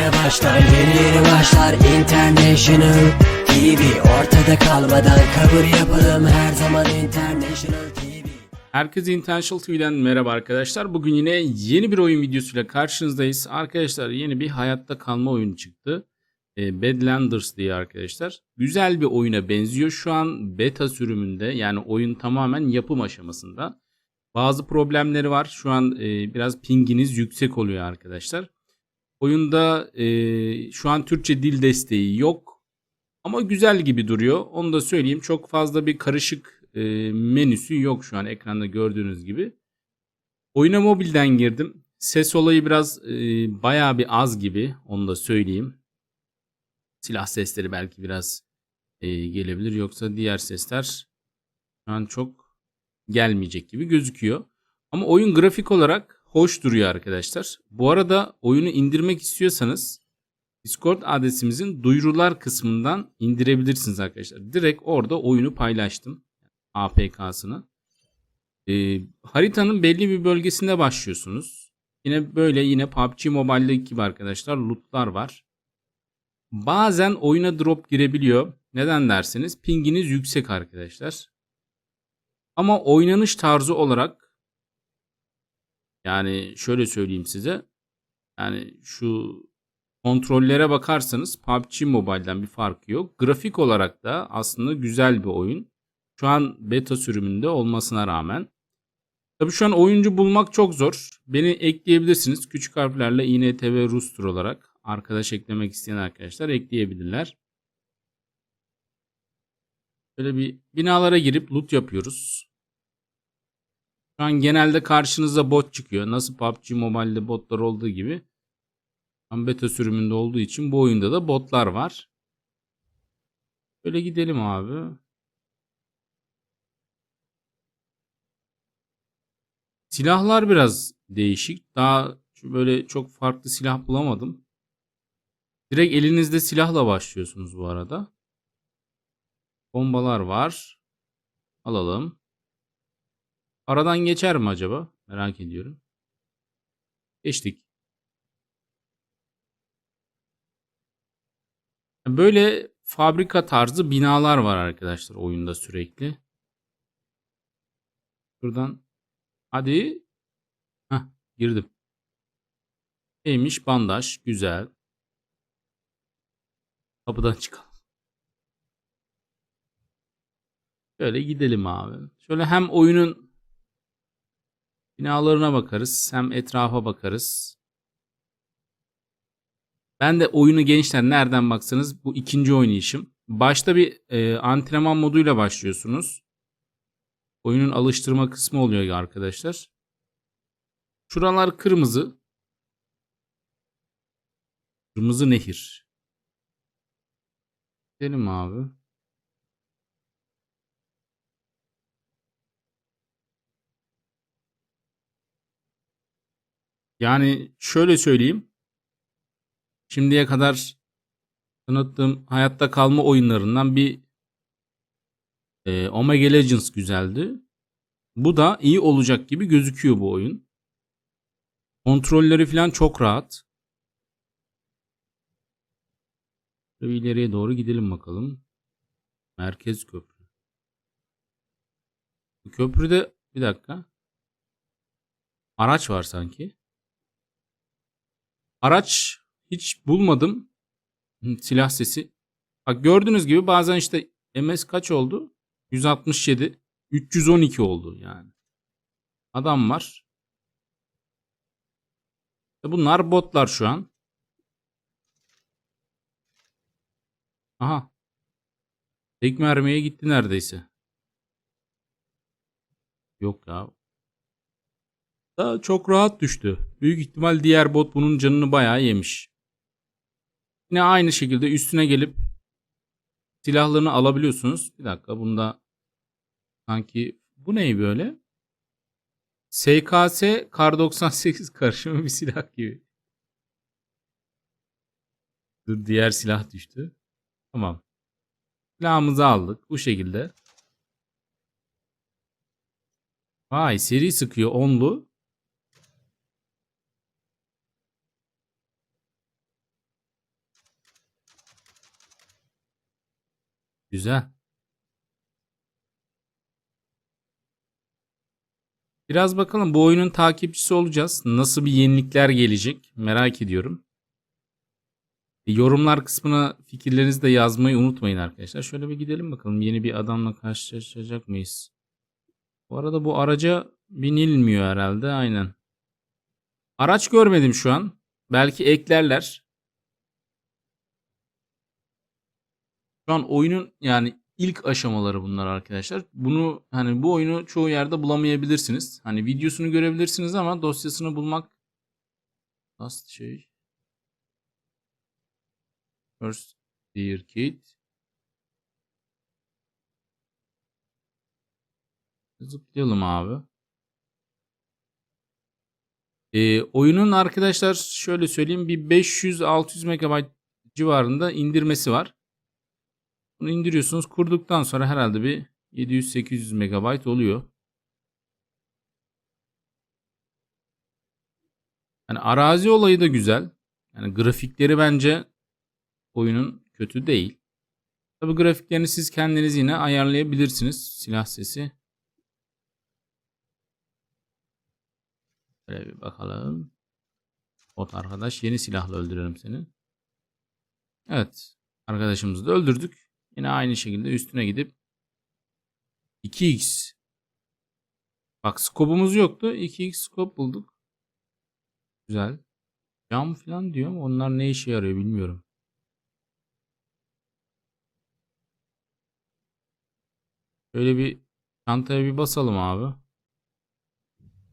yeni başlar Yeni yeni başlar International TV Ortada kalmadan kabul yapalım Her zaman International TV Herkese Intentional TV'den merhaba arkadaşlar. Bugün yine yeni bir oyun videosuyla karşınızdayız. Arkadaşlar yeni bir hayatta kalma oyunu çıktı. E, Badlanders diye arkadaşlar. Güzel bir oyuna benziyor. Şu an beta sürümünde yani oyun tamamen yapım aşamasında. Bazı problemleri var. Şu an e, biraz pinginiz yüksek oluyor arkadaşlar. Oyunda e, şu an Türkçe dil desteği yok. Ama güzel gibi duruyor. Onu da söyleyeyim. Çok fazla bir karışık e, menüsü yok şu an ekranda gördüğünüz gibi. Oyuna mobilden girdim. Ses olayı biraz e, bayağı bir az gibi. Onu da söyleyeyim. Silah sesleri belki biraz e, gelebilir. Yoksa diğer sesler şu an çok gelmeyecek gibi gözüküyor. Ama oyun grafik olarak hoş duruyor arkadaşlar. Bu arada oyunu indirmek istiyorsanız Discord adresimizin duyurular kısmından indirebilirsiniz arkadaşlar. Direkt orada oyunu paylaştım. APK'sını. Ee, haritanın belli bir bölgesinde başlıyorsunuz. Yine böyle yine PUBG Mobile'deki gibi arkadaşlar lootlar var. Bazen oyuna drop girebiliyor. Neden derseniz pinginiz yüksek arkadaşlar. Ama oynanış tarzı olarak yani şöyle söyleyeyim size. Yani şu kontrollere bakarsanız PUBG Mobile'den bir farkı yok. Grafik olarak da aslında güzel bir oyun. Şu an beta sürümünde olmasına rağmen. Tabii şu an oyuncu bulmak çok zor. Beni ekleyebilirsiniz. Küçük harflerle INTV Rustur olarak. Arkadaş eklemek isteyen arkadaşlar ekleyebilirler. Böyle bir binalara girip loot yapıyoruz. Şu an genelde karşınıza bot çıkıyor. Nasıl PUBG Mobile'de botlar olduğu gibi. Tam beta sürümünde olduğu için bu oyunda da botlar var. Böyle gidelim abi. Silahlar biraz değişik. Daha böyle çok farklı silah bulamadım. Direkt elinizde silahla başlıyorsunuz bu arada. Bombalar var. Alalım. Aradan geçer mi acaba? Merak ediyorum. Geçtik. Böyle fabrika tarzı binalar var arkadaşlar oyunda sürekli. Buradan hadi Heh, girdim. Neymiş bandaj güzel. Kapıdan çıkalım. Şöyle gidelim abi. Şöyle hem oyunun binalarına bakarız hem etrafa bakarız. Ben de oyunu gençler nereden baksanız bu ikinci oynayışım. Başta bir e, antrenman moduyla başlıyorsunuz. Oyunun alıştırma kısmı oluyor arkadaşlar. Şuralar kırmızı. Kırmızı nehir. Gidelim abi. Yani şöyle söyleyeyim. Şimdiye kadar tanıttığım hayatta kalma oyunlarından bir e, Omega Legends güzeldi. Bu da iyi olacak gibi gözüküyor bu oyun. Kontrolleri falan çok rahat. Şöyle ileriye doğru gidelim bakalım. Merkez köprü. Köprüde bir dakika. Araç var sanki. Araç hiç bulmadım. Silah sesi. Bak gördüğünüz gibi bazen işte MS kaç oldu? 167. 312 oldu yani. Adam var. İşte Bunlar botlar şu an. Aha. Tek mermiye gitti neredeyse. Yok ya. Da çok rahat düştü. Büyük ihtimal diğer bot bunun canını bayağı yemiş. Yine aynı şekilde üstüne gelip silahlarını alabiliyorsunuz. Bir dakika bunda sanki bu ne böyle? SKS Kar 98 karışımı bir silah gibi. Dur diğer silah düştü. Tamam. Silahımızı aldık bu şekilde. Vay seri sıkıyor onlu. Güzel. Biraz bakalım bu oyunun takipçisi olacağız. Nasıl bir yenilikler gelecek merak ediyorum. Yorumlar kısmına fikirlerinizi de yazmayı unutmayın arkadaşlar. Şöyle bir gidelim bakalım yeni bir adamla karşılaşacak mıyız? Bu arada bu araca binilmiyor herhalde aynen. Araç görmedim şu an. Belki eklerler. Şu an oyunun yani ilk aşamaları bunlar arkadaşlar. Bunu hani bu oyunu çoğu yerde bulamayabilirsiniz. Hani videosunu görebilirsiniz ama dosyasını bulmak nasıl şey? First Dear Kid. Zıplayalım abi. Ee, oyunun arkadaşlar şöyle söyleyeyim bir 500-600 MB civarında indirmesi var. Bunu indiriyorsunuz. Kurduktan sonra herhalde bir 700-800 MB oluyor. Yani arazi olayı da güzel. Yani grafikleri bence oyunun kötü değil. Tabi grafiklerini siz kendiniz yine ayarlayabilirsiniz. Silah sesi. Şöyle bir bakalım. Bot arkadaş yeni silahla öldürelim seni. Evet. Arkadaşımızı da öldürdük. Yine aynı şekilde üstüne gidip 2x Bak skopumuz yoktu. 2x skop bulduk. Güzel. Cam falan diyor onlar ne işe yarıyor bilmiyorum. Şöyle bir çantaya bir basalım abi.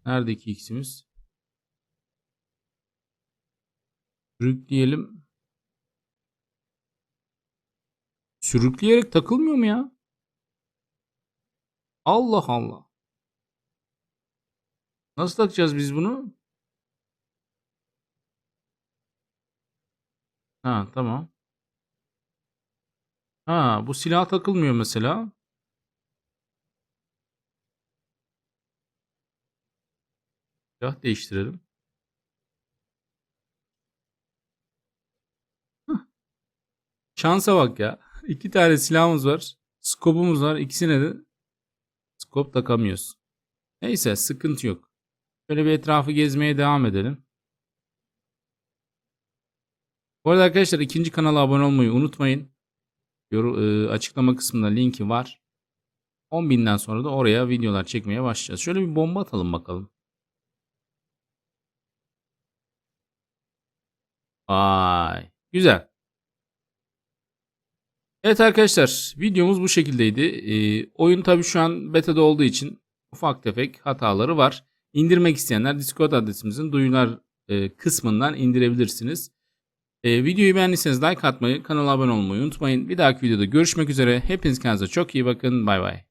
Nerede 2x'imiz? Sürükleyelim. Sürükleyerek takılmıyor mu ya? Allah Allah. Nasıl takacağız biz bunu? Ha tamam. Ha bu silah takılmıyor mesela. Silah değiştirelim. Şansa bak ya. İki tane silahımız var. Skopumuz var. İkisine de skop takamıyoruz. Neyse sıkıntı yok. Şöyle bir etrafı gezmeye devam edelim. Bu arada arkadaşlar ikinci kanala abone olmayı unutmayın. Yor e, açıklama kısmında linki var. 10.000'den sonra da oraya videolar çekmeye başlayacağız. Şöyle bir bomba atalım bakalım. Vay. Güzel. Evet arkadaşlar videomuz bu şekildeydi. Ee, oyun tabi şu an beta'da olduğu için ufak tefek hataları var. İndirmek isteyenler Discord adresimizin duyurular e, kısmından indirebilirsiniz. E, videoyu beğendiyseniz like atmayı, kanala abone olmayı unutmayın. Bir dahaki videoda görüşmek üzere. Hepiniz kendinize çok iyi bakın. Bay bay.